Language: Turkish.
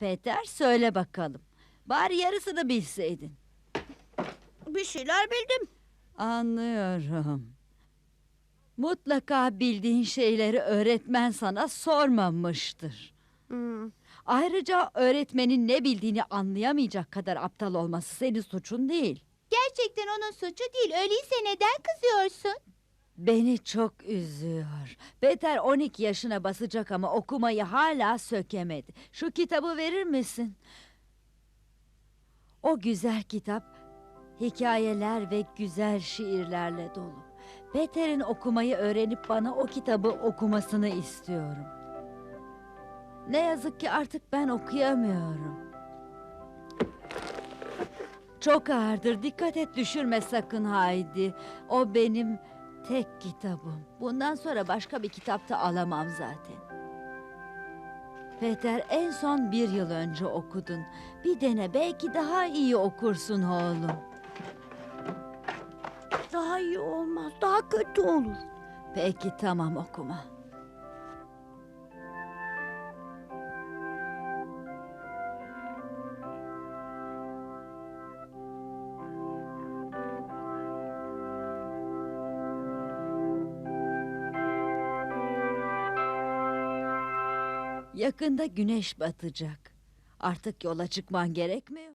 Peter söyle bakalım. Bari yarısını bilseydin. Bir şeyler bildim. Anlıyorum. Mutlaka bildiğin şeyleri öğretmen sana sormamıştır. Hmm. Ayrıca öğretmenin ne bildiğini anlayamayacak kadar aptal olması senin suçun değil. Gerçekten onun suçu değil. Öyleyse neden kızıyorsun? Beni çok üzüyor. Peter 12 yaşına basacak ama okumayı hala sökemedi. Şu kitabı verir misin? O güzel kitap hikayeler ve güzel şiirlerle dolu. Peter'in okumayı öğrenip bana o kitabı okumasını istiyorum. Ne yazık ki artık ben okuyamıyorum. Çok ağırdır. Dikkat et düşürme sakın Haydi. O benim tek kitabım. Bundan sonra başka bir kitap da alamam zaten. Peter en son bir yıl önce okudun. Bir dene belki daha iyi okursun oğlum. Daha iyi olmaz. Daha kötü olur. Peki tamam okuma. Yakında güneş batacak. Artık yola çıkman gerekmiyor.